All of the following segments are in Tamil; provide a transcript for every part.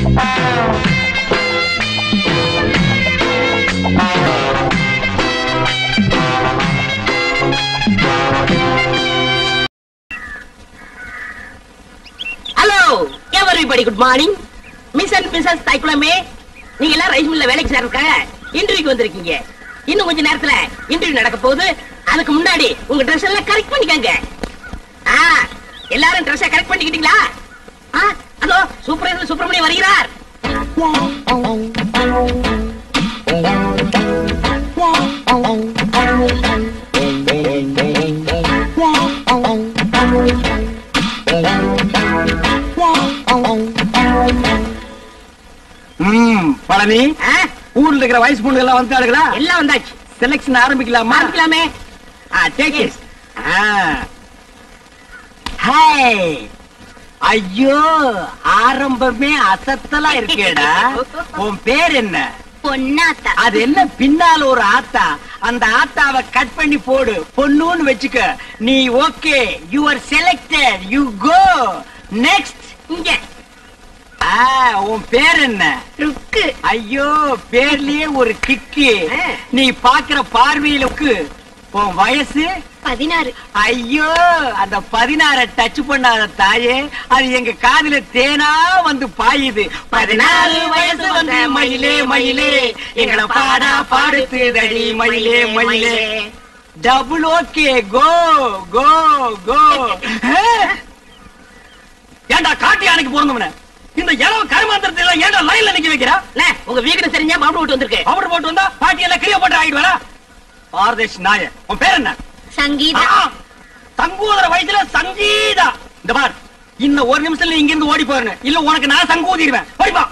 Hello everybody good morning miss and missus தைக்குளமே நீங்க எல்லாம் ரைஸ் மில்ல வேலைக்கு சேர்றதுக்காக இன்டர்வியூக்கு வந்திருக்கீங்க. இன்னும் கொஞ்ச நேரத்துல இன்டர்வியூ நடக்க போகுது. அதுக்கு முன்னாடி உங்க ட்ரெஸ் எல்லாம் கரெக்ட் பண்ணிக்கங்க. ஆ எல்லாரும் ட்ரெஸ்ஸை கரெக்ட் பண்ணிக்கிட்டீங்களா? ஆ அதோ சூப்பர் சுப்பிரமணியம் வருகிறார். பழனி ஆ, ஊர்ல இருக்கிற வயசு பொண்ணுங்க எல்லாம் வந்துட்டாளுங்களா எல்லாம் வந்தாச்சு. செலக்ஷன் ஆரம்பிக்கலாமா. ஆரம்பிக்கலாமே. ஆ டேக் இட் ஹாய் ஐயோ ஆரம்பமே அசத்தலா இருக்கேடா. உன் பேர் என்ன? பொன்னாத்தா. அது என்ன? பின்னால ஒரு ஆத்தா. அந்த ஆத்தாவை கட் பண்ணி போடு. பொண்ணுன்னு வச்சுக்க. நீ okay. You are selected you go next இங்க. உன் பேர் என்ன? ருக்கு. ஐயோ பேர்லயே ஒரு கிக்கு. நீ பாக்குற பார்வையிலுக்கு உன் வயசு? பதினாறு. ஐயோ அந்த பதினாற டச் பண்ணாத தாயே அது எங்க காதுல தேனா வந்து பாயுது. பதினாறு வயசு வந்து மயிலே மயிலே எங்களை பாடா பாடுத்துதடி மயிலே மயிலே. டபுள் ஓகே கோ கோ கோ ஏண்டா காட்டு யானைக்கு பிறந்தவன இந்த இளவு கருமாந்திரத்தை ஏண்டா லைன்ல நிக்க வைக்கிறா? உங்க வீக்கெண்ட் தெரிஞ்சா மாப்பிள விட்டு வந்திருக்கு. பவுடர் போட்டு வந்தா பாட்டி எல்லாம் கிளிய போட்டு ஆயிடுவாரா? பாரதேஷ் நாய உன் பேர் என்ன? சங்கீதா. சங்கூதர வயசுல சங்கீதா. இந்த பார் இன்னும் ஒரு நிமிஷத்துல இங்க இருந்து ஓடி போறேன் இல்ல உனக்கு நான் சங்கூதிடுவேன். ஓடிப்பா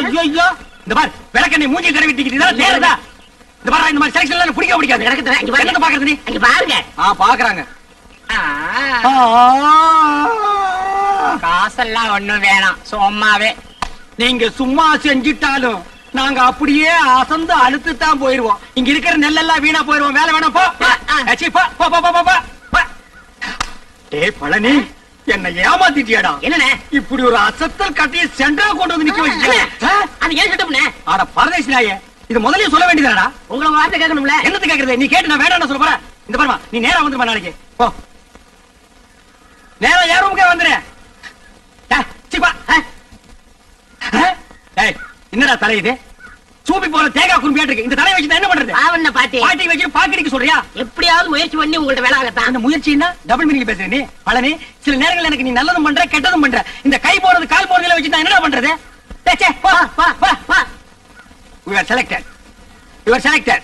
ஐயோ ஐயோ இந்த பார் விளக்கண்ணை மூஞ்சி தடவி டிக்கிட்டு நேரதா இந்த பார் இந்த மாதிரி செலக்ஷன் எல்லாம் பிடிக்க பிடிக்காது. எனக்கு. என்னத்த பாக்குறது நீ? அங்க பாருங்க. ஆ பாக்குறாங்க. காசெல்லாம் ஒண்ணும் வேணாம். சும்மாவே. நீங்க சும்மா செஞ்சிட்டாலும் நாங்க அப்படியே அசந்து அழுத்து தான் போயிருவோம் இங்க இருக்கிற நெல்லெல்லாம் வீணா போயிருவோம் வேலை வேணாம் போ. பழனி என்ன ஏமாத்திட்டியாடா. என்னண்ணே? இப்படி ஒரு அசத்தல் கட்டிய சென்டரா கொண்டு வந்து நிக்க அது ஏன் ஆட பரதேசி நாயே இது முதல்லயே சொல்ல வேண்டியதாடா உங்களை உங்க வார்த்தை கேட்கணும்ல? என்னத்து கேக்குறது நீ கேட்டு நான் வேண்டாம்னு சொல்ல போறேன். இந்த பாருமா நீ நேரா வந்துருமா நாளைக்கு? போ. நேரா யார் ரூமுக்கே வந்துரு. டேய், சீ, வா. ஆ? ஆ? டேய், என்னடா தலை இது? சூப்பி போற தேங்காய் குறும்பியாட்டு இருக்கு இந்த தலையை வச்சு என்ன பண்றது? பாவண்ண பாட்டி பாட்டி வச்சு பாக்கடிக்க சொல்றியா? எப்படியாவது முயற்சி பண்ணி உங்கள்ட்ட வேலை ஆகத்தான் அந்த முயற்சின்னா டபுள் மீனிங் பேசுற நீ பழனி. சில நேரங்கள் எனக்கு நீ நல்லதும் பண்ற கெட்டதும் பண்ற. இந்த கை போறது கால் போறதுல வச்சு நான் என்னடா பண்றது? டேய், சே, வா, வா, வா, வா. You are selected. You are selected.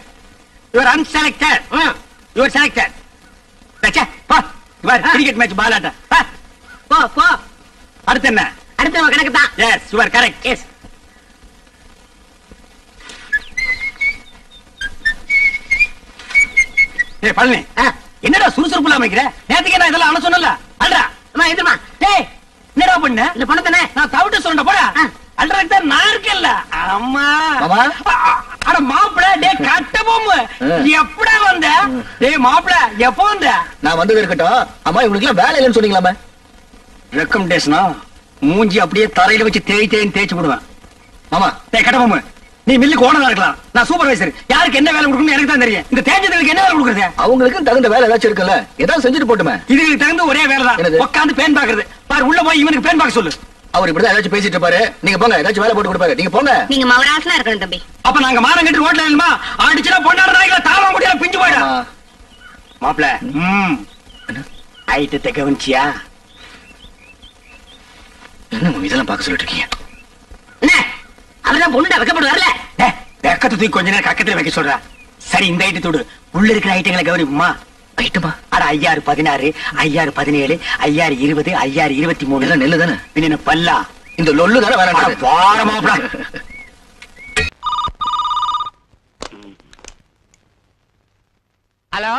You are unselected. ம். You are selected. டேய், சே, வா. இங்க பாரு, கிரிக்கெட் மேட்ச் பால் ஆட்ட வா. போ போ. அடுத்து என்ன? அடுத்த கணக்கு தான் yes you are correct yes ஏய் பழனி. என்னடா சுறுசுறுப்பு இல்லாம இருக்கிற நேத்துக்கு நான் இதெல்லாம் அண்ணா சொன்னல அல்றா. அம்மா எதிர்மா டேய் என்னடா பண்ண? இந்த பணத்தானே நான் தவிட்டு சொல்றேன் போடா. அல்றாக்கு தான் நான் இருக்கேன்ல. அம்மா. அட மாப்பிள டேய் கட்ட போமு ஆ. எப்படா வந்த? டேய் மாப்பிள எப்போ வந்த? நான் வந்தது இருக்கட்டும். அம்மா இவனுக்கு எல்லாம் வேலை இல்லைன்னு சொன்னீங்களாமே ரெக்கமெண்டேஷனா மூஞ்சி அப்படியே தரையில வச்சு தேய் தேய்ன்னு தேய்ச்சு விடுவேன் மாமா. டேய் கட்ட போமு நீ மில்லுக்கு ஓனரா இருக்கலாம். நான் சூப்பர்வைசர் யாருக்கு என்ன வேலை கொடுக்கணும் எனக்கு தான் தெரியும். இந்த தேஞ்சதுக்கு என்ன வேலை கொடுக்குறது? அவங்களுக்கு தகுந்த வேலை ஏதாச்சும் இருக்குல்ல? ஏதாவது செஞ்சுட்டு போட்டுமே. இதுக்கு தகுந்த ஒரே வேலை தான்? உட்காந்து பேன் பாக்குறது. பாரு உள்ள போய் இவனுக்கு பேன் பார்க்க சொல்லு. அவர் இப்படிதான் ஏதாச்சும் பேசிட்டு இருப்பாரு. நீங்க போங்க ஏதாச்சும் வேலை போட்டு கொடுப்பாரு. நீங்க போங்க. நீங்க மவராசனா இருக்கணும் தம்பி. அப்ப நாங்க மானம் கட்டி ரோட்ல இல்லமா அடிச்சுனா பொண்ணாட நாய்கள தாளம் முடியல பிஞ்சு போயிடும். மாப்ள ம். ஐட்டத்தை கவனிச்சியா? என்ன இதெல்லாம் பார்க்க சொல்லிட்டு இருக்கீங்க? என்ன? அவர்தான் பொண்ணுடா வைக்கப்பட்டு வரல டேய், வெக்கத்தை தூக்கி கொஞ்ச நேரம் கக்கத்துல வைக்க சொல்ற. சரி இந்த ஐட்டத்தோடு உள்ள இருக்கிற ஐட்டங்களை கவனிப்புமா? ஐட்டமா அட ஐயாறு பதினாறு ஐயாறு பதினேழு ஐயாறு இருபது ஐயாறு இருபத்தி மூணு நெல்லு தானே பின்ன பல்லா? இந்த லொல்லு தானே அட வேணாம் வார மாப்ள ஹலோ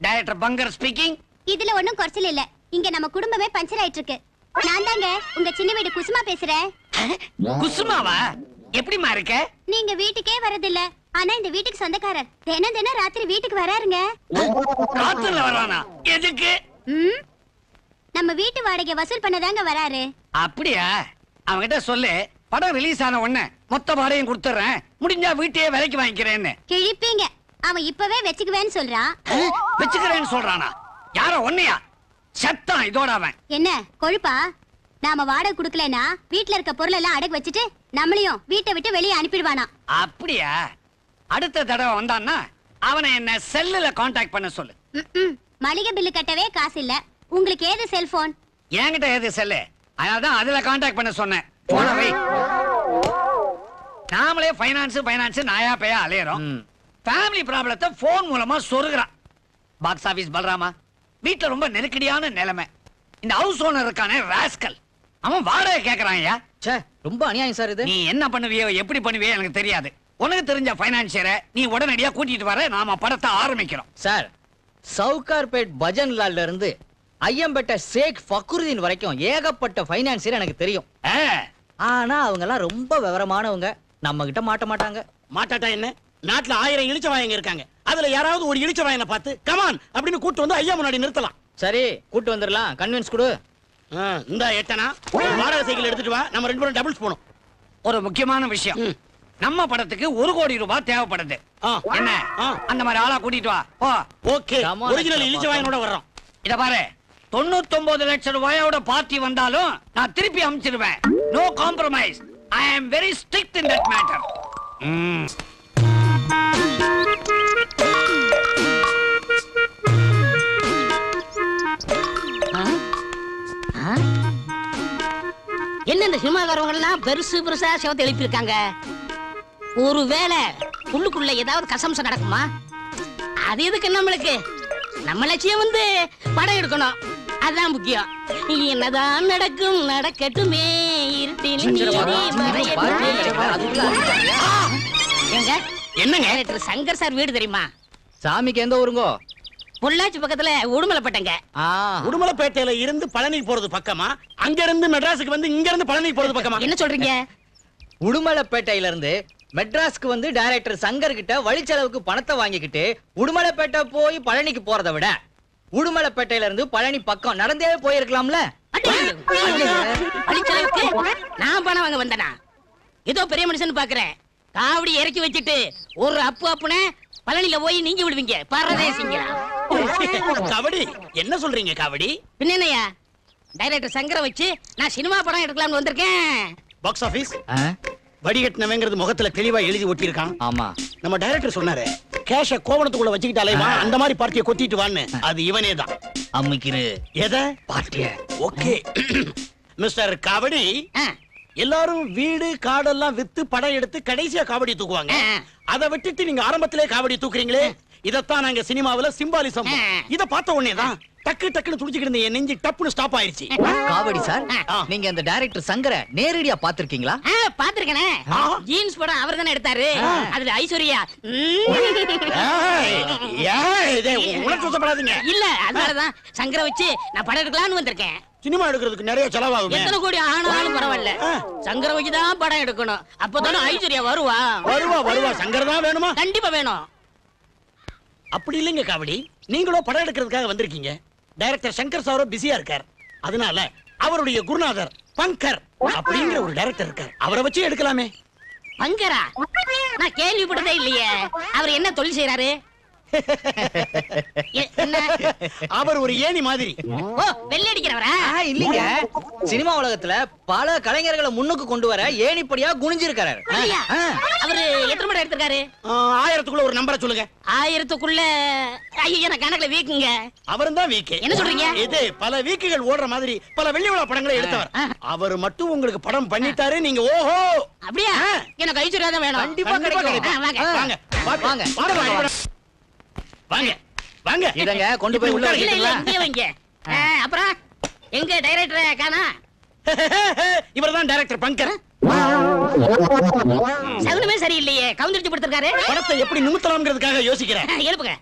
டைரக்டர் பங்கர் ஸ்பீக்கிங் இதுல ஒண்ணும் குறைச்சல் இல்ல. இங்க நம்ம குடும்பமே பஞ்சர் ஆயிட்டு இருக்கு நான் தாங்க உங்க சின்ன வீடு குசுமா பேசுறேன். குசுமாவா? எப்படிமா இருக்க? நீங்க வீட்டுக்கே வரதில்ல. ஆனா இந்த வீட்டுக்கு சொந்தக்காரர் தினம் தினம் ராத்திரி வீட்டுக்கு வராருங்க. ராத்திரில வரானா எதுக்கு? ம்? நம்ம வீட்டு வாடகை வசூல் பண்ணதாங்க வராரு. அப்படியா? அவன்கிட்ட சொல்லு. படம் ரிலீஸ் ஆன உடனே மொத்த வாடகையும் கொடுத்துறேன் முடிஞ்சா வீட்டையே விலைக்கு வாங்கிக்கிறேன்னு. கிழிப்பீங்க. அவன் இப்பவே வச்சுக்குவேன்னு சொல்றான் வச்சுக்கிறேன்னு சொல்றானா? யாரோ ஒன்னையா செத்தான் இதோட அவன். என்ன கொழுப்பா? நாம வாடகை குடுக்கலனா வீட்ல இருக்க பொருள் எல்லாம் அடகு வச்சுட்டு நம்மளையும் வீட்டை விட்டு வெளியே அனுப்பிடுவானா அப்படியா? அடுத்த தடவை வந்தான்னா அவனை என்ன செல்லுல காண்டாக்ட் பண்ண சொல்லு. ம்ம். மளிகை பில்லு கட்டவே காசு இல்ல. உங்களுக்கு ஏது செல்போன் என்கிட்ட எது செல்லு அதனாலதான் அதுல காண்டாக்ட் பண்ண சொன்னேன். போன வை. நாமளே ஃபைனான்ஸ் ஃபைனான்ஸ் நாயா பேயா அலையறோம். ஃபேமிலி ப்ராப்ளத்தை போன் மூலமா சொருகிறான். பாக்ஸ் ஆபீஸ் பல்ராமா வீட்ல ரொம்ப நெருக்கடியான நிலைமை. இந்த ஹவுஸ் ஓனர் இருக்கானே ராஸ்கல் அவன் வாடகை கேக்குறான் ஐயா. ச்சே ரொம்ப அநியாயம் சார் இது. நீ என்ன பண்ணுவியோ எப்படி பண்ணுவியோ எனக்கு தெரியாது. உனக்கு தெரிஞ்ச ஃபைனான்சியரை நீ உடனடியா கூட்டிட்டு வர நாம படத்தை ஆரம்பிக்கிறோம். சார் சவுகார்பேட் பஜன்லால்ல இருந்து ஐயம்பேட்டை ஷேக் ஃபக்ருதீன் வரைக்கும் ஏகப்பட்ட ஃபைனான்சியர் எனக்கு தெரியும். ஆனா அவங்க எல்லாம் ரொம்ப விவரமானவங்க. நம்ம கிட்ட மாட்ட மாட்டாங்க. மாட்டாட்டா என்ன? நாட்டுல ஆயிரம் இழிச்ச வாயங்க இருக்காங்க. அதுல யாராவது ஒரு இழிச்ச வாயனை பார்த்து கமான் அப்படின்னு கூட்டு வந்து ஐயா முன்னாடி நிறுத்தலாம். சரி கூட்டு வந்துடலாம். கன்வின்ஸ் கொடு. இந்தா எட்டனா. ஒரு வாடகை சைக்கிள் எடுத்துட்டு வா. நம்ம ரெண்டு பேரும் டபுள்ஸ் போனோம் ஒரு முக்கியமான விஷயம். நம்ம படத்துக்கு ஒரு கோடி ரூபாய் தேவைப்படுது. என்ன. அந்த மாதிரி ஆளா கூட்டிட்டு வா. Oh okay. Original Achappa. இழிச்ச வாயனோட வர்றோம். இத பாரு. தொண்ணூத்தொன்பது லட்சம் ரூபாயோட பார்ட்டி வந்தாலும் நான் திருப்பி அனுப்பிச்சிருவேன் no compromise I am very strict in that matter என்ன இந்த சினிமாக்காரவங்க எல்லாம் பெருசு பெருசா சிவத்தை எழுப்பியிருக்காங்க? ஒருவேளை உள்ளுக்குள்ள ஏதாவது கசம்சம் நடக்குமா? அது எதுக்கு நம்மளுக்கு? நம்ம லட்சியம் வந்து படம் எடுக்கணும். அதான் முக்கியம். என்னதான் நடக்கும் நடக்கட்டுமே. என்னங்க? சங்கர் சார் வீடு தெரியுமா? சாமிக்கு எந்த ஊருங்கோ? பொள்ளாச்சி பக்கத்துல உடுமலைப்பட்டங்க. ஆ. உடுமலைப்பேட்டையில இருந்து பழனி போறது பக்கமா? அங்க இருந்து மெட்ராஸுக்கு வந்து இங்க இருந்து பழனி போறது பக்கமா? என்ன சொல்றீங்க? உடுமலைப்பேட்டையில இருந்து மெட்ராஸ்க்கு வந்து டைரக்டர் சங்கர் கிட்ட வழிச்செலவுக்கு பணத்தை வாங்கிக்கிட்டு உடுமலைப்பேட்டை போய் பழனிக்கு போறதை விட உடுமலைப்பேட்டையில இருந்து பழனி பக்கம் நடந்தே போயிருக்கலாம்ல? அழிச்சளவுக்கு நான் பணம் வாங்க வந்தனா? ஏதோ பெரிய மனுஷன் பாக்குறேன். காவடி இறக்கி வச்சுட்டு ஒரு அப்பு அப்புன பழனில போய் நீங்க விடுவீங்க. பரதேசிங்களா? கபடி. என்ன சொல்றீங்க கபடி? பின்ன என்னய்யா டைரக்டர் சங்கரை வச்சு நான் சினிமா படம் எடுக்கலாம்னு வந்திருக்கேன். Box office? வடிகட்டினவங்கிறது முகத்துல தெளிவா எழுதி ஒட்டியிருக்கான். ஆமா. நம்ம டைரக்டர் சொன்னாரு கேஷ கோவணத்துக்குள்ள வச்சுக்கிட்டாலே வா அந்த மாதிரி பார்ட்டியை கொத்திட்டு வான்னு. அது இவனே தான். அம்மிக்கிரு. எதை? பாட்டிய ஓகே. மிஸ்டர் கபடி எல்லாரும் வீடு காடெல்லாம் வித்து படம் எடுத்து கடைசியா காவடி தூக்குவாங்க. அதை விட்டுட்டு நீங்க ஆரம்பத்திலே காவடி தூக்குறீங்களே. இதத்தான் நாங்க சினிமாவுல சிம்பாலிசம். இத பார்த்த உடனே தான் டக்கு டக்குன்னு துடிச்சுக்கிட்டு இருந்த என் நெஞ்சு டப்புன்னு ஸ்டாப் ஆயிருச்சு. காவடி சார். நீங்க அந்த டைரக்டர் சங்கரை நேரடியா பாத்திருக்கீங்களா பாத்திருக்கேனே. ஜீன்ஸ் படம் அவர் தானே எடுத்தாரு. அதுல ஐஸ்வர்யா. உணர்ச்சி வசப்படாதீங்க இல்ல அதனாலதான் சங்கரை வச்சு நான் படம் எடுக்கலாம்னு வந்திருக்கேன். சினிமா எடுக்கிறதுக்கு நிறைய செலவாகுமே. எத்தனை கோடி ஆனாலும் பரவாயில்ல. சங்கரை வச்சு தான் படம் எடுக்கணும். அப்பதானே ஐஸ்வர்யா வருவா. வருவா வருவா. சங்கர் தான் வேணுமா? கண்டிப்பா வேணும். அப்படி இல்லைங்க காவடி. நீங்களும் படம் எடுக்கிறதுக்காக வந்திருக்கீங்க. டைரக்டர் சங்கர் சாரோ பிஸியா இருக்கார். அதனால அவருடைய குருநாதர் பங்கர் அப்படிங்கிற ஒரு டைரக்டர் இருக்கார். அவரை வச்சு எடுக்கலாமே. பங்கரா? நான் கேள்விப்பட்டதே இல்லையே. அவர் என்ன தொழில் செய்யறாரு அவர் ஒரு ஏணி மாதிரி. ஓ வெள்ளை அடிக்கிறவரா ஆ, இல்லீங்க. சினிமா உலகத்துல பல கலைஞர்களை முன்னுக்கு கொண்டு வர ஏணிப்படியா குனிஞ்சிருக்காரு? அவரு எத்தனை படம் எடுத்திருக்காரு? ஆயிரத்துக்குள்ள ஒரு நம்பரை சொல்லுங்க. ஆயிரத்துக்குள்ள ஐயோ எனக்கு கணக்குல வீக்குங்க? அவரும் தான் வீக்கு. என்ன சொல்றீங்க? இது பல வீக்குகள் ஓடுற மாதிரி பல வெள்ளி விழா படங்களை எடுத்தவர். அவர் மட்டும் உங்களுக்கு படம் பண்ணிட்டாரு நீங்க ஓஹோ! அப்படியா. எனக்கு ஐஸ்வர்யா தான் வேணும். கண்டிப்பா வாங்க. வாங்க. வாங்க. வாங்க. வாங்க. இதங்க கொண்டு போய் உள்ள இல்ல இல்ல வச்சுக்கலாம் இங்கே வைங்க. அப்புறம் எங்க டைரக்டர் காணா? இவர்தான் டைரக்டர் பங்கர். சகுனமே சரியில்லையே கவுந்தரிச்சு படுத்திருக்காரு. படத்தை எப்படி நிமித்தலாம்ங்கிறதுக்காக யோசிக்கிறேன். எழுப்புங்க.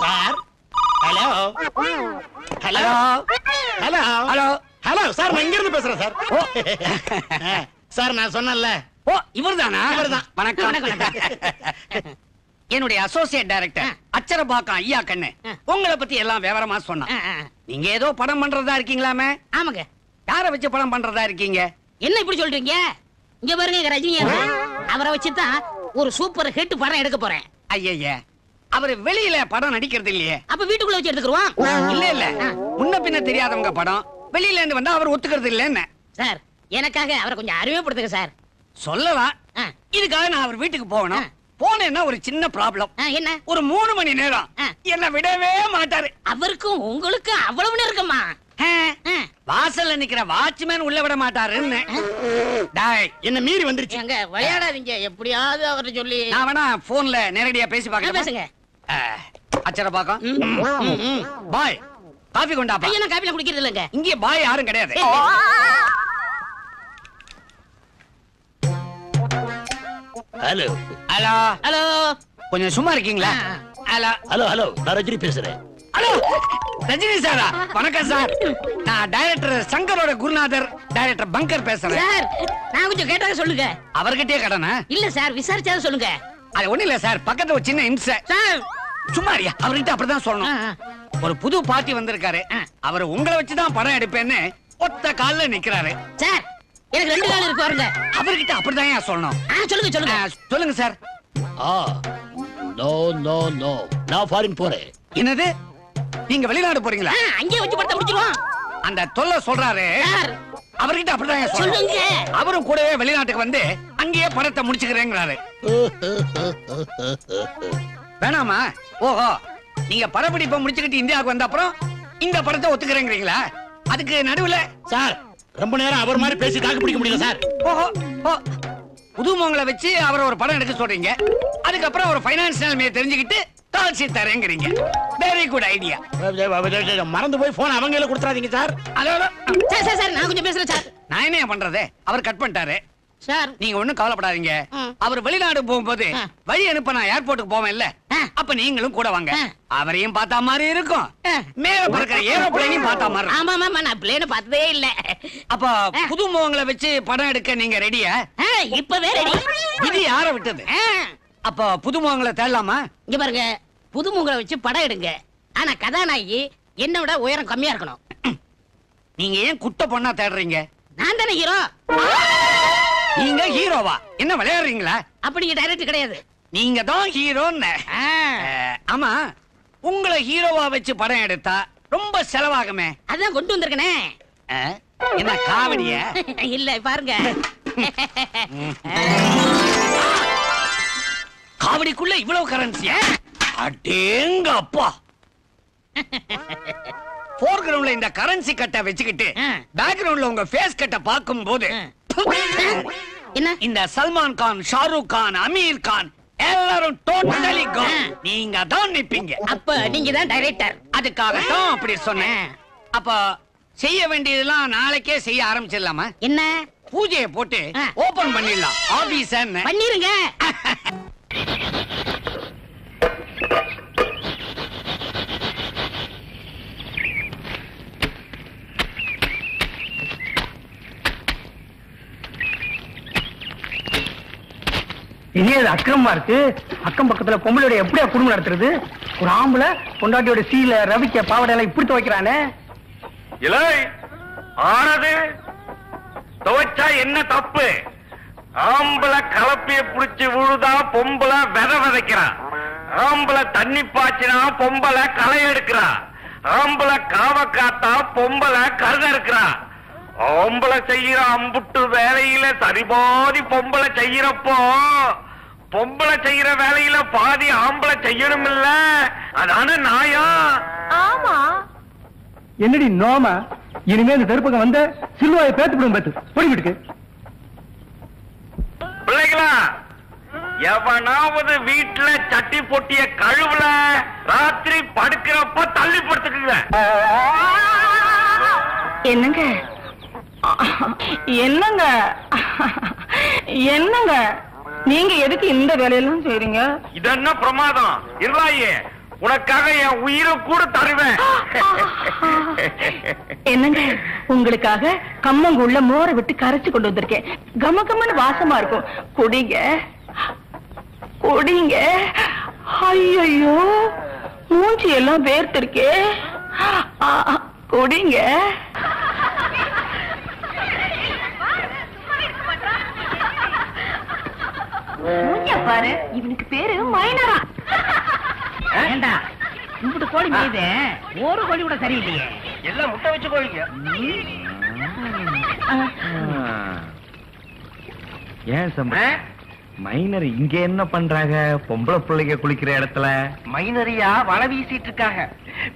Sir hello. Hello. Hello. Hello. Hello sir நான் இங்க இருந்து பேசுறேன் சார். சார் நான் சொன்னேன்ல. ஓ இவர்தானா? இவர்தான். வணக்கம். வணக்கம், வணக்கம். என்னுடைய அசோசியேட் டைரக்டர். அச்சரபாக்கம் ஐயா கண்ணு. உங்களை பத்தி எல்லாம் விவரமா ஆ. நீங்க ஏதோ படம் பண்றதா இருக்கீங்களாமே? ஆமாங்க. யார வச்சு படம் பண்றதா இருக்கீங்க? என்ன இப்படி சொல்றீங்க? இங்க பாருங்க ரஜினி அவரை வச்சுதான் ஒரு சூப்பர் ஹிட் படம் எடுக்க போறேன். ஐயய்ய அவரு வெளியில படம் நடிக்கிறது இல்லையே. அப்ப வீட்டுக்குள்ள வச்சு எடுத்துக்குருவோம். இல்ல இல்ல. முன்ன பின்ன தெரியாதவங்க படம். வெளியில இருந்து வந்தா அவர் ஒத்துக்கிறது இல்லன்னு. சார் எனக்காக அவரை கொஞ்சம் அறிமுகப்படுத்துங்க சார். சொல்லலாம். இதுக்காக நான் அவர் வீட்டுக்கு போகணும். போனேன்னா ஒரு சின்ன ப்ராப்ளம் என்ன? ஒரு மூணு மணி நேரம். என்ன விடவே மாட்டாரு. அவருக்கும் உங்களுக்கும் அவ்வளவு நெருக்கமா. ஆ. வாசல்ல நிக்கிற வாட்ச்மேன் உள்ள விட மாட்டாருன்னு. என்ன மீறி வந்துருச்சு. எங்க விளையாடாதீங்க. எப்படியாவது அவரை சொல்லி. நான் வேணா போன்ல நேரடியா பேசி ஆ, பார்க்க பேசுங்க. அச்சர பாக்கம். பாய் காபி கொண்டாப்பா. ஐயா நான் காப்பில குடிக்கிறது இல்லைங்க இங்கே பாய் யாரும் கிடையாது. ஹலோ ஹலோ ஹலோ கொஞ்சம் சும்மா இருக்கீங்களா. ஹலோ ஹலோ ஹலோ நான் ரஜினி பேசுறேன். ஹலோ ரஜினி சாரா வணக்கம் சார் நான் டைரக்டர் சங்கரோட குருநாதர் டைரக்டர் பங்கர் பேசுறேன். சார் நான் கொஞ்சம் கேட்டாங்க சொல்லுங்க. அவர்கிட்டயே கடனா? இல்ல சார் விசாரிச்சாத சொல்லுங்க. அது ஒண்ணு இல்ல சார் பக்கத்துல ஒரு சின்ன இம்சை. சார் சும்மா இருயா அவர்கிட்ட அப்படிதான் சொல்லணும். ஒரு புது பார்ட்டி வந்திருக்காரு. அவர் உங்களை வச்சுதான் படம் எடுப்பேன்னு ஒத்த கால்ல நிக்கிறாரு. சார் எனக்கு ரெண்டு கால் இருக்கு பாருங்க. அவர்கிட்ட அப்படிதான் சொல்லணும்? ஆ சொல்லுங்க சொல்லுங்க. சொல்லுங்க சார். ஆ நோ நோ நோ. நான் ஃபாரின் போறேன். என்னது? நீங்க வெளிநாடு போறீங்களா? அங்கேயே வச்சு படத்தை முடிச்சிருவோம். அந்த தொல்லை சொல்றாரு. அவர்கிட்ட அப்படிதான் சொல்லுங்க. அவரும் கூடவே வெளிநாட்டுக்கு வந்து அங்கேயே படத்தை முடிச்சுக்கிறேங்கிறாரு. வேணாமா? ஓஹோ. நீங்க படப்பிடிப்பை முடிச்சுக்கிட்டு இந்தியாவுக்கு வந்த அப்புறம் இந்த படத்தை ஒத்துக்கிறேங்கிறீங்களா? அதுக்கு நடுவுல சார் ரொம்ப நேரம் அவர் மாதிரி பேசி தாக்கு பிடிக்க முடியல சார். ஓஹோ ஓ. புதுமங்களை வச்சு அவரை ஒரு படம் எடுக்க சொல்றீங்க. அதுக்கப்புறம் ஒரு ஃபைனான்ஸ் நிலைமையை தெரிஞ்சுக்கிட்டு கால்சி தரேங்கிறீங்க. வெரி குட் ஐடியா மறந்து போய் போன் அவங்க கையில கொடுத்துறாதீங்க சார். அதோட சார் சார் சார் நான் கொஞ்சம் பேசுறேன் சார். நான் என்ன பண்றது? அவர் கட் பண்ணிட்டாரு. சார். நீங்க ஒண்ணும் கவலைப்படாதீங்க. அவர் வெளிநாடு போகும்போது. வழி அனுப்ப நான் ஏர்போர்ட்டுக்கு போவேன் இல்ல. அப்ப நீங்களும் கூட வாங்க. அவரையும் பார்த்தா மாதிரி இருக்கும். மேல பறக்கிற ஏரோப்ளேனையும் பார்த்தா மாதிரி ஆமா ஆமா நான் பிளேன பார்த்ததே இல்ல. அப்ப புது முகங்களை வச்சு படம் எடுக்க நீங்க ரெடியா இப்பவே ரெடி இது யார விட்டது? அப்ப புது முகங்களை தேடலாமா? இங்க பாருங்க புதுமுகங்களை வச்சு படம் எடுங்க. ஆனா கதாநாயகி என்ன விட உயரம் கம்மியா இருக்கணும். நீங்க ஏன் குட்ட பொண்ணா தேடுறீங்க? நான் தானே ஹீரோ நீங்க ஹீரோவா? என்ன விளையாடுறீங்களா? அப்படிங்க டைரக்டர் கிடையாது. நீங்க தான் ஹீரோன்னு. ஆமா. உங்களை ஹீரோவா வச்சு படம் எடுத்தா ரொம்ப செலவாகுமே. அதான் கொண்டு வந்திருக்கனே. என்ன காவடிய இல்ல பாருங்க. காவடிக்குள்ள இவ்வளவு கரன்சியா அடேங்க அப்பா. போர்கிரவுண்ட்ல இந்த கரன்சி கட்டை வச்சுக்கிட்டு. பேக்ரவுண்ட்ல உங்க ஃபேஸ் கட்டை பார்க்கும் போது. என்ன? இந்த சல்மான் கான் ஷாருக் கான் அமீர் கான் எல்லாரும் டோட்டலி கான். நீங்க தான் நிப்பீங்க. அப்ப நீங்க தான் டைரக்டர் அதுக்காகத்தான் அப்படி சொன்னேன். அப்ப செய்ய வேண்டியதெல்லாம் நாளைக்கே செய்ய ஆரம்பிச்சிடலாமா? என்ன? பூஜையை போட்டு. ஓபன் பண்ணிடலாம். ஆபீஸ் பண்ணிருங்க. இதே அது அக்கிரமா இருக்கு. அக்கம் பக்கத்துல பொம்பளையோட எப்படியா குடும்பம் நடத்துறது? ஒரு ஆம்பளை பொண்டாட்டியோட சீல ரவிக்க பாவடை எல்லாம் இப்படி துவைக்கிறானே? இலை ஆனது துவைச்சா என்ன தப்பு? ஆம்பளை கலப்பிய புடிச்சு விழுதா பொம்பளை விதை விதைக்கிறா. ஆம்பளை தண்ணி பாய்ச்சினா பொம்பளை களை எடுக்கிறா. ஆம்பளை காவ காத்தா பொம்பளை கருத இருக்கிறா. ஆம்பளை செய்யற அம்புட்டு வேலையில சரிபாதி பொம்பளை செய்யறப்போ பொம்பளை செய்யற வேலையில பாதி ஆம்பளை செய்யணும் இல்ல அதான நாயா? என்னடி நோம? இனிமே இந்த தெருப்பக்கம் வந்த சில்வாயை பேத்து விடும் பேத்து. போடி வீட்டுக்கு. பிள்ளைகளா எவனாவது வீட்டுல சட்டி பொட்டிய கழுவுல ராத்திரி படுக்கிறப்ப தள்ளி படுத்துக்குங்க. என்னங்க? என்னங்க? என்னங்க? நீங்க எதுக்கு இந்த வேலையெல்லாம் செய்றீங்க? இது என்ன பிரமாதம்? இருளாயே உனக்காக என் உயிரை கூட தருவேன். என்னங்க? உங்களுக்காக கம்மங்குள்ள மோரை விட்டு கரைச்சு கொண்டு வந்திருக்கேன். கம கம்மன்னு வாசமா இருக்கும். குடிங்க. குடிங்க. ஐயோ மூஞ்சி எல்லாம் வேர்த்திருக்கே குடிங்க. பாரு. இவனுக்கு பேரு மைனரா. ஏண்டா? இப்படி கோழி மேயுது. ஒரு கோழி கூட சரியில்லையே. எல்லாம் முட்டை வச்சு கோழிங்க. ஏன் சம்பா? மைனர் இங்க என்ன பண்றாங்க? பொம்பளை பிள்ளைங்க குளிக்கிற இடத்துல? மைனரியா வலை வீசிட்டு இருக்காங்க.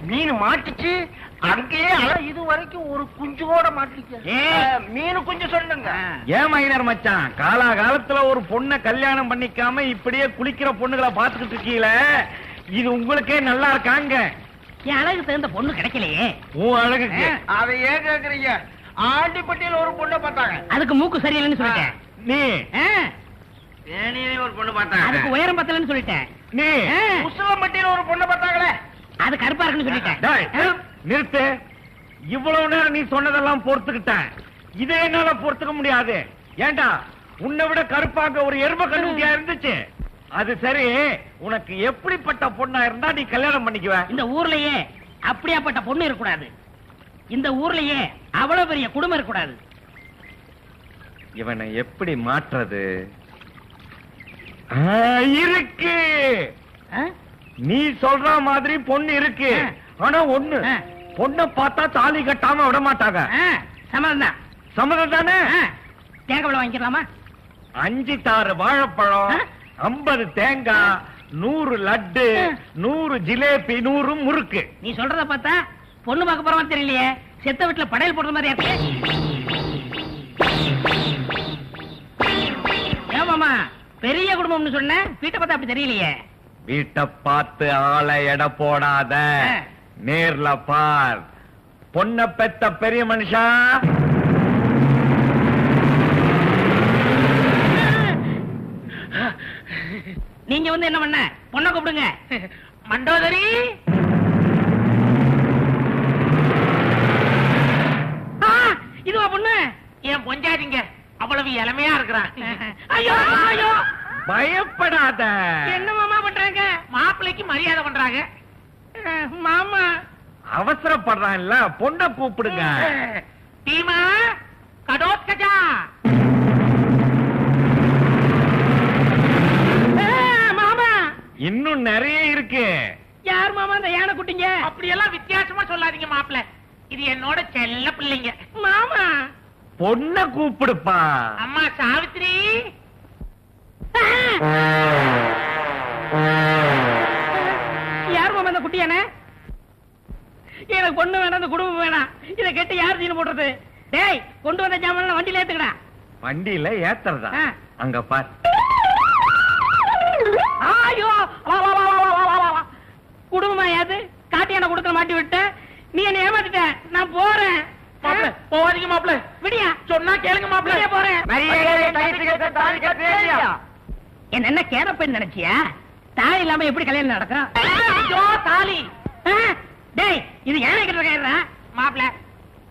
மீன் மாட்டுச்சு அங்கேயே இது வரைக்கும் ஒரு குஞ்சு கூட மாட்டிச்சு மீன் குஞ்சு சொல்லுங்க. ஏன் மைனர் மச்சான்? காலா காலத்துல ஒரு பொண்ணை கல்யாணம் பண்ணிக்காம இப்படியே குளிக்கிற பொண்ணுகளை பாத்துக்கிட்டு இருக்கீங்களே? இது உங்களுக்கே நல்லா இருக்காங்க. என் அழகு தகுந்த பொண்ணு கிடைக்கலையே. உன் அழகுக்கு. அதை ஏன் கேக்குறீங்க? ஆண்டிப்பட்டியில ஒரு பொண்ணை பார்த்தாங்க. அதுக்கு மூக்கு சரியில்லைன்னு சொல்லிட்டேன். நீ. ஒரு பொண்ணு அதுக்கு பார்த்தாங்க உயரம் பத்தலன்னு சொல்லிட்டேன். நீ. ஆ, உசிலம்பட்டியில ஒரு பொண்ணை பார்த்தாங்களே. அது கருப்பா இருக்குன்னு சொல்லிட்டேன். நிறுத்து. இவ்வளவு நேரம் நீ சொன்னதெல்லாம் பொறுத்துக்கிட்டேன். இதே என்னால பொறுத்துக்க முடியாது. ஏண்டா? உன்னை விட கருப்பாங்க ஒரு எரும கண்ணுட்டியா இருந்துச்சு. அது சரி. உனக்கு எப்படிப்பட்ட பொண்ணா இருந்தா நீ கல்யாணம் பண்ணிக்குவ. இந்த ஊர்லயே அப்படியாப்பட்ட பொண்ணு இருக்கக்கூடாது. இந்த ஊர்லயே அவ்வளவு பெரிய குடும்பம் இருக்கக்கூடாது. இவனை எப்படி மாற்றுறது இருக்கு? நீ சொல்ற மாதிரி பொண்ணு இருக்கு. ஆனா ஒண்ணு. பொண்ணை பார்த்தா தாலி கட்டாம விட மாட்டாங்க. சம்மதம் தான். சம்மதம் தானே? தேங்காய் வாங்கிக்கலாமா? அஞ்சு தாறு வாழைப்பழம்? ஐம்பது தேங்காய் நூறு லட்டு. நூறு ஜிலேபி நூறு முறுக்கு. நீ சொல்றத பார்த்தா பொண்ணு பார்க்க போறவன் தெரியலையே. செத்த வீட்டுல படையல் போடுற மாதிரி இருக்கு. ஏன் மாமா பெரிய குடும்பம்னு சொன்ன? வீட்டை பார்த்தா அப்படி தெரியலையே. வீட்டை பார்த்து ஆளை எடை போடாத. நேர்ல பார். பொண்ண பெத்த பெரிய மனுஷா? நீங்க வந்து என்ன பண்ண? பொண்ணை கூப்பிடுங்க. மண்டோதரி? ஆ, இதுவா பொண்ணு? என் பொஞ்சாதிங்க அவ்வளவு இளமையா இருக்கிறான் ஐயோ ஐயோ. பயப்படாத. என்ன மாமா பண்றாங்க? மாப்பிள்ளைக்கு மரியாதை பண்றாங்க. மாமா. அவசரப்படுறான்ல பொண்ண கூப்பிடுங்க. டீமா கடோத் கஜா அஹ், மாமா. இன்னும் நிறைய இருக்கு. யார் மாமா அந்த யானை குட்டிங்க? அப்படியெல்லாம் வித்தியாசமா சொல்லாதீங்க மாப்பிள்ள இது என்னோட செல்ல பிள்ளைங்க. மாமா. பொண்ண கூப்பிடுப்பா. அம்மா சாவித்ரி யார் மாமா அந்த குட்டி யானை எனக்கு பொண்ணு வேணாம் அந்த குடும்பம் வேணாம். இதை கேட்டு யார் சீன போடுறது? டேய் கொண்டு வந்த ஜாமான் வண்டியில ஏத்துக்கடா. வண்டியில ஏத்துறதா. அங்க பார். ஐயோ. குடும்பமா யாது காட்டு யானை கொடுக்க மாட்டி விட்ட. நீ என்ன ஏமாத்திட்ட. நான் போறேன். போவாதீங்க மாப்பிள்ள விடியா. சொன்னா கேளுங்க மாப்பிள்ள வெளியே போறேன். என்ன கேட பெண் நினைச்சியா? தாய் இல்லாம எப்படி கல்யாணம் நடக்கும் ஐயோ தாலி. டேய் இது ஏழை கிட்ட கயிறா மாப்பிள்ள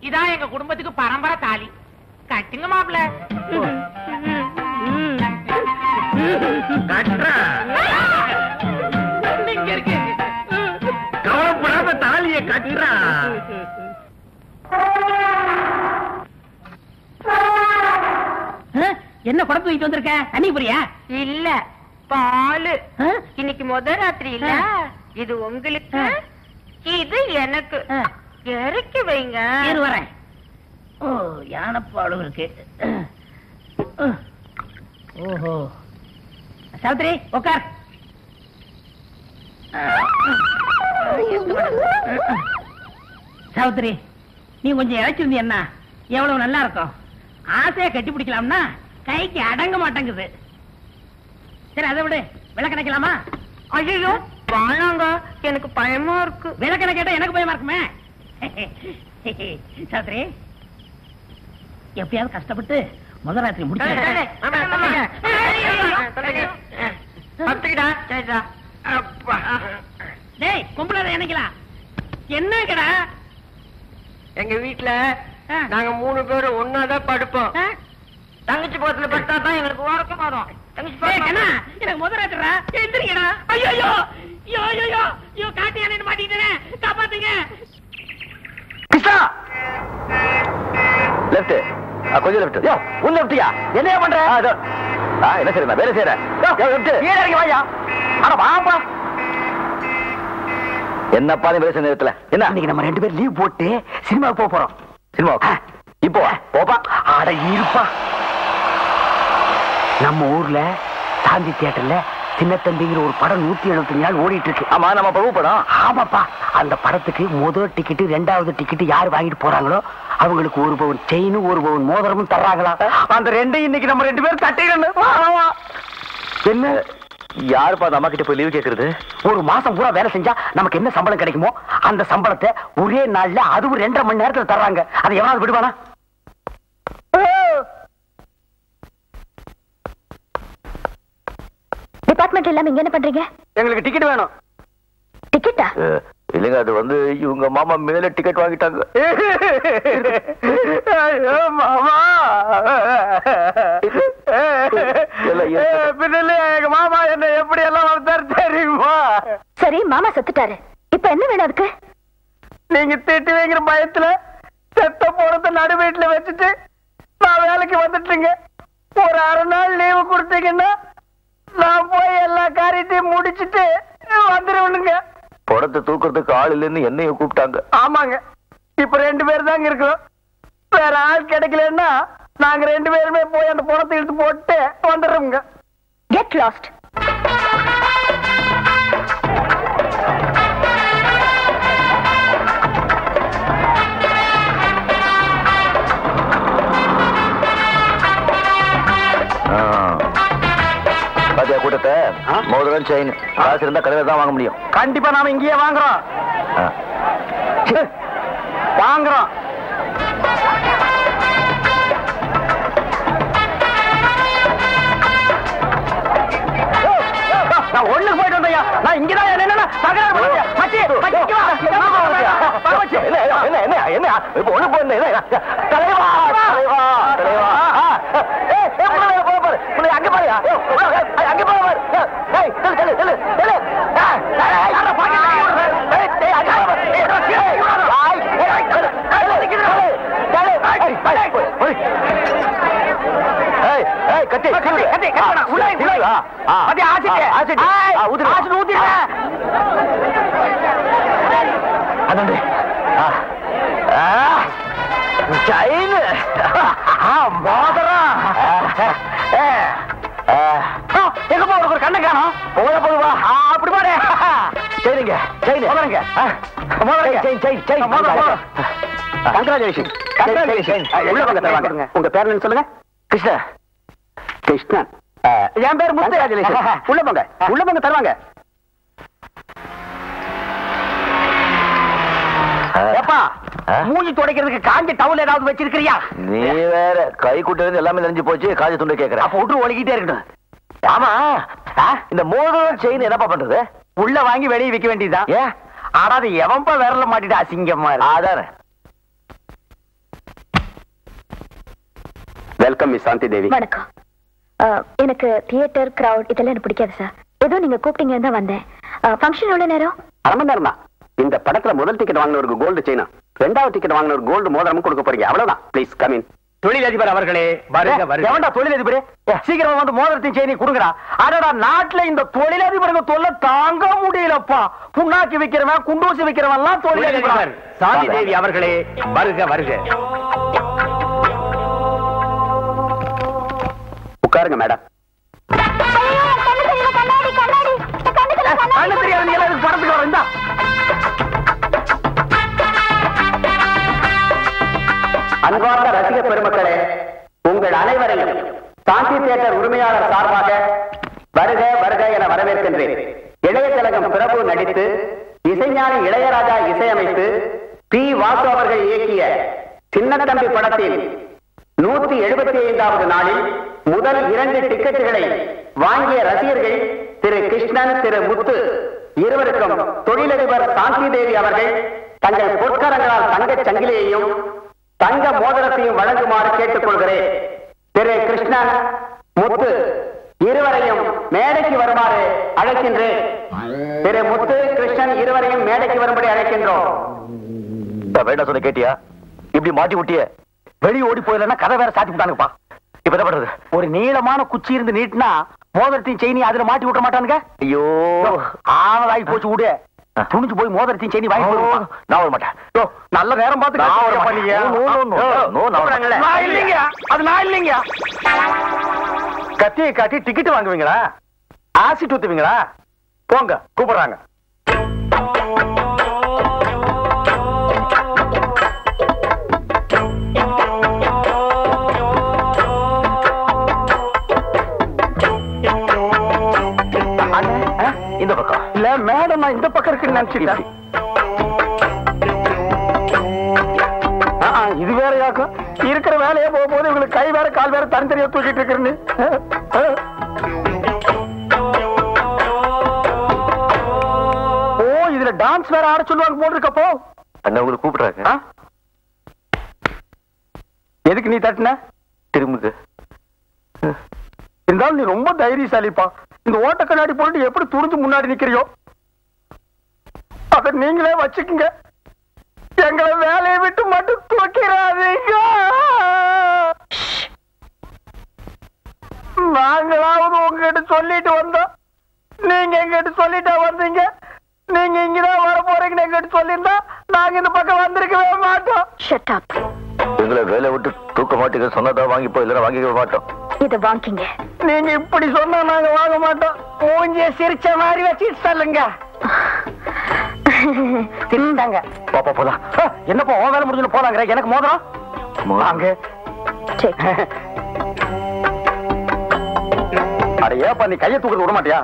இதான் எங்க குடும்பத்துக்கு பரம்பரை தாலி. கட்டுங்க மாப்பிள்ள கட்டுறா. இங்க இருக்கு. கவலைப்படாம தாலிய கட்டுறா. என்ன குடத்து தூக்கிட்டு வந்திருக்க? தண்ணி புரியா இல்ல. பாலு? இன்னைக்கு முத ராத்திரி இல்ல. இது உங்களுக்கு. இது எனக்கு. இறக்கி வைங்க. வரேன். ஓ யானைப்பாடு இருக்கு. ஓஹோ. சாவித்ரி உட்கார் சாவித்ரி நீ கொஞ்சம் இழைச்சிருந்தீன்னா எவ்வளவு நல்லா இருக்கும். ஆசையா கட்டி பிடிக்கலாம்னா கைக்கு அடங்க மாட்டேங்குது. சரி அதை விடு விளக்கணைக்கலாமா ஐயோ வாழாங்க எனக்கு பயமா இருக்கு விளக்கணை கேட்டா எனக்கு பயமா இருக்குமே சாவித்ரி எப்படியாவது கஷ்டப்பட்டு முதல் ராத்திரி முடிச்சு பத்துக்கிடா சரிடா அப்பா. டேய் கும்பலாத என்னைக்கலாம் என்ன கடா எங்க வீட்டுல நாங்க மூணு பேரும் ஒன்னாதான் படுப்போம் தங்கச்சி பக்கத்துல படுத்தா தான் எங்களுக்கு உறக்கம் வரும் எனக்கு முதல் ராத்திரா எந்திரிக்கடா ஐயோ ஐயோ ஐயோ ஐயோ ஐயோ காட்டு யானை மாட்டிக்கிட்டேன். காப்பாத்துங்க. லெஃப்ட் கொஞ்சம் லெஃப்ட் உன் லெஃப்டியா என்ன பண்ற? ஆ, என்ன சரி நான் வேலை செய்யறேன் கீழே இறங்கி வாயா. அட வாப்பா. என்னப்பா வேலை செய்ய நேரத்துல? என்ன? இன்னைக்கு நம்ம ரெண்டு பேரும் லீவ் போட்டு சினிமாவுக்கு போக போறோம். சினிமா இப்போ போப்பா. அட இருப்பா. நம்ம ஊர்ல சாந்தி தியேட்டர்ல சின்னத்தம்பிங்கிற ஒரு படம் நூத்தி எழுபத்தஞ்சு நாள் ஓடிட்டு இருக்கு. ஆமா நம்ம பிரபு படம். ஆமாப்பா. அந்த படத்துக்கு முதல் டிக்கெட் ரெண்டாவது டிக்கெட் யார் வாங்கிட்டு போறாங்களோ அவங்களுக்கு ஒரு பவுன் செயினும் ஒரு பவுன் மோதிரமும் தர்றாங்களா? அந்த ரெண்டையும் இன்னைக்கு நம்ம ரெண்டு பேரும் தட்டிடணும். என்ன? யாருப்பா அந்த அம்மா கிட்ட போய் லீவ் கேக்குறது? ஒரு மாசம் பூரா வேலை செஞ்சா நமக்கு என்ன சம்பளம் கிடைக்குமோ அந்த சம்பளத்தை ஒரே நாள்ல அதுவும் ரெண்டரை மணி நேரத்துல தர்றாங்க. அதை எவனாவது விடுவானா? டிபார்ட்மெண்ட் இல்லாம இங்க என்ன பண்றீங்க? எங்களுக்கு டிக்கெட் வேணும். டிக்கெட்டா இல்லைங்க அது வந்து இவங்க மாமா மேல டிக்கெட் வாங்கிட்டாங்க. ஐயோ மாமா. பின்னல எங்க மாமா என்ன எப்படி எல்லாம் வளர்த்தாரு தெரியுமா? சரி மாமா செத்துட்டாரு. இப்ப என்ன வேணும் அதுக்கு? நீங்க திட்டுவீங்கிற பயத்துல செத்த போறத நடு வீட்டுல வச்சுட்டு நான் வேலைக்கு வந்துட்டுங்க. ஒரு அரை நாள் லீவு கொடுத்தீங்கன்னா நான் போய் எல்லா காரியத்தையும் முடிச்சிட்டு வந்துருவனுங்க. படத்தை தூக்குறதுக்கு ஆள் இல்லைன்னு என்னையும் கூப்பிட்டாங்க. ஆமாங்க. இப்ப ரெண்டு பேர் தாங்க இருக்கோம் வேற ஆள் கிடைக்கலன்னா நாங்க ரெண்டு பேருமே போய் அந்த பணத்தை எடுத்து போட்டு வந்துடுறோங்க கெட் லாஸ்ட் கூட்டத்தை? மோதிரம் செயின் காசு இருந்தா கடையில தான் வாங்க முடியும். கண்டிப்பா நாம இங்கேயே வாங்குறோம். வாங்குறோம். நான் ஒண்ணுக்கு போயிட்டு வந்தையா நான் இங்கதான் என்னன்னா? தகராறு மச்சி மச்சி மச்சி. என்ன என்ன என்ன என்ன இப்ப ஒண்ணு என்ன தலைவா தலைவா. தலைவா போய் அங்க பாரு. வா, போய் பாரு. ஏய், செல்லு, செல்லு, செல்லு, செல்லு. ஏய், யாரா பாக்கெட் தூக்கி ஏய், ஏய், அங்க ஏய், கத்தி, கத்தி, கத்தி, கத்தி வேணாம். உள்ள, உள்ள. மச்சி, ஆசிட்டு. ஆ. ஆ. ஆ. ஆ, மோதிரம். காணோம் போத போதுவா அப்படி பாரு சரிங்க செயின். Chain chain chain. உள்ள உங்க பேர் என்ன சொல்லுங்க. கிருஷ்ணா. கிருஷ்ணன் என் பேர் முத்து உள்ள போங்க. உள்ள போங்க தருவாங்க. ஏப்பா ஆ? மூஞ்சி துடைக்கிறதுக்கு காஞ்ச டவுல் ஏதாவது வச்சிருக்கிறியா? நீ வேற கை குட்டு எல்லாமே தெரிஞ்சு போச்சு காஜி துண்டு கேக்குறேன் அப்ப விட்டு ஒழுகிட்டே இருக்கட்டும். ஆமா. ஆ, இந்த மோதிரம் செயின் என்னப்பா பண்றது? உள்ள வாங்கி வெளியே விக்க வேண்டியதுதான். ஏன் ஆனா அது எவன்பா விரல மாட்டிட்டு? அசிங்கமா அதானே. வெல்கம் மிஸ் சாந்தி தேவி வணக்கம். எனக்கு தியேட்டர் கிரவுட் இதெல்லாம் எனக்கு பிடிக்காது சார் ஏதோ நீங்க கூப்பிட்டீங்க தான் வந்தேன். ஃபங்க்ஷன் எவ்வளவு நேரம்? அரை மணி நேரம் தான் இந்த படத்துல முதல் டிக்கெட் வாங்கினவருக்கு கோல்டு செயினா ரெண்டாவது டிக்கெட் வாங்கினவர் கோல்டு மோதிரமும் கொடுக்க போறீங்க. அவ்வளவுதான். ப்ளீஸ் கமின் தொழிலதிபர் அவர்களே வருக வருக. எவன்டா தொழிலதிபரே? சீக்கிரம் வந்து மோதிரத்தையும் செயினி கொடுங்கடா. அடடா நாட்டுல இந்த தொழிலதிபருக்கு தொல்லை தாங்க முடியலப்பா. புண்ணாக்கி விக்கிறவன் குண்டூசி விக்கிறவன் எல்லாம் தொழிலதிபர் சாந்தி தேவி அவர்களே வருக வருக. உட்காருங்க மேடம். கண்ணு தெரியாது இதுக்கு படத்துக்கு வர அன்பார்ந்த ரசிக பெருமக்களே உங்கள் அனைவரையும் சாந்தி தியேட்டர் உரிமையாளர் சார்பாக வருக வருக என வரவேற்கின்றேன். இளைய திலகம் பிரபு நடித்து இசைஞானி இளையராஜா இசையமைத்து பி வாசு அவர்கள் இயக்கிய சின்னத்தம்பி படத்தில் நூத்தி எழுபத்தி ஐந்தாவது நாளில் முதல் இரண்டு டிக்கெட்டுகளை வாங்கிய ரசிகர்கள் திரு கிருஷ்ணன் திரு முத்து இருவருக்கும் தொழிலதிபர் சாந்தி தேவி அவர்கள் தங்கள் பொற்கரங்களால் தங்கச் சங்கிலியையும் தங்க மோதிரத்தையும் வழங்குமாறு கேட்டுக்கொள்கிறேன். திரு. கிருஷ்ணன் முத்து இருவரையும் மேடைக்கு வருமாறு அழைக்கின்றேன். திரு. முத்து கிருஷ்ணன் இருவரையும் மேடைக்கு வரும்படி அழைக்கின்றோம். வேண்டாம் சொன்ன கேட்டியா? இப்படி மாட்டி விட்டிய வெளியே ஓடி போயிடலன்னா கதை வேற சாத்தி விட்டானுப்பா இப்ப என்ன பண்றது? ஒரு நீளமான குச்சி இருந்து நீட்டினா மோதிரத்தையும் செயினி அதுல மாட்டி விட்ட மாட்டானுங்க? ஐயோ. ஆனதாகி போச்சு விடு துணிஞ்சு போய் மோதிரத்தையும் செயினி வாங்கி. நான் வர மாட்டேன். நல்ல நேரம் பார்த்து நான் வர இல்லைங்க. அது நான் இல்லைங்க. கத்தியை காட்டி டிக்கெட் வாங்குவீங்களா? ஆசிட் ஊத்துவீங்களா போங்க கூப்பிடுறாங்க. மேடம் நான் இந்த பக்கம் இருக்குன்னு நினைச்சிட்டேன் இது வேறையாக்கும் இருக்கிற வேலையே போக போது இவங்களுக்கு கை வேற கால் வேற தனித்தனியா தூக்கிட்டு ஆ. ஓ இதுல டான்ஸ் வேற ஆட சொல்லுவாங்க போட்டிருக்கப்போ அண்ணா உங்களை கூப்பிடுறாங்க. எதுக்கு நீ தட்டின? திரும்புங்க. இருந்தாலும் நீ ரொம்ப தைரியசாலிப்பா. இந்த ஓட்ட கண்ணாடி போட்டு எப்படி துணிஞ்சு முன்னாடி நிக்கிறியோ? அத நீங்களே வச்சுக்குங்க. எங்களை வேலையை விட்டு மட்டும் தூக்கிறாதீங்க நாங்களாவது உங்ககிட்ட சொல்லிட்டு வந்தோம். நீங்க எங்கிட்ட சொல்லிட்டா வந்தீங்க. நீங்க இங்கதான் வர போறீங்கன்னு எங்கிட்ட சொல்லியிருந்தா நாங்க இந்த பக்கம் வந்திருக்கவே மாட்டோம். ஷட் அப் எங்களை வேலை விட்டு தூக்க மாட்டீங்க சொன்னதா வாங்கிப்போ இல்லைன்னா வாங்கிக்க மாட்டோம். இத வாங்கிங்க. நீங்க இப்படி சொன்னா நாங்க வாங்க மாட்டோம். மூஞ்சிய சிரிச்ச மாதிரி வச்சுட்டு சொல்லுங்க. சிரிச்சாங்க பாப்பா போலாம் என்னப்பா உன் வேலை முடிஞ்சு போலாங்கிற? எனக்கு மோதிரம்? வாங்க. அட ஏப்பா நீ கையை தூக்கிட்டு விட மாட்டியா?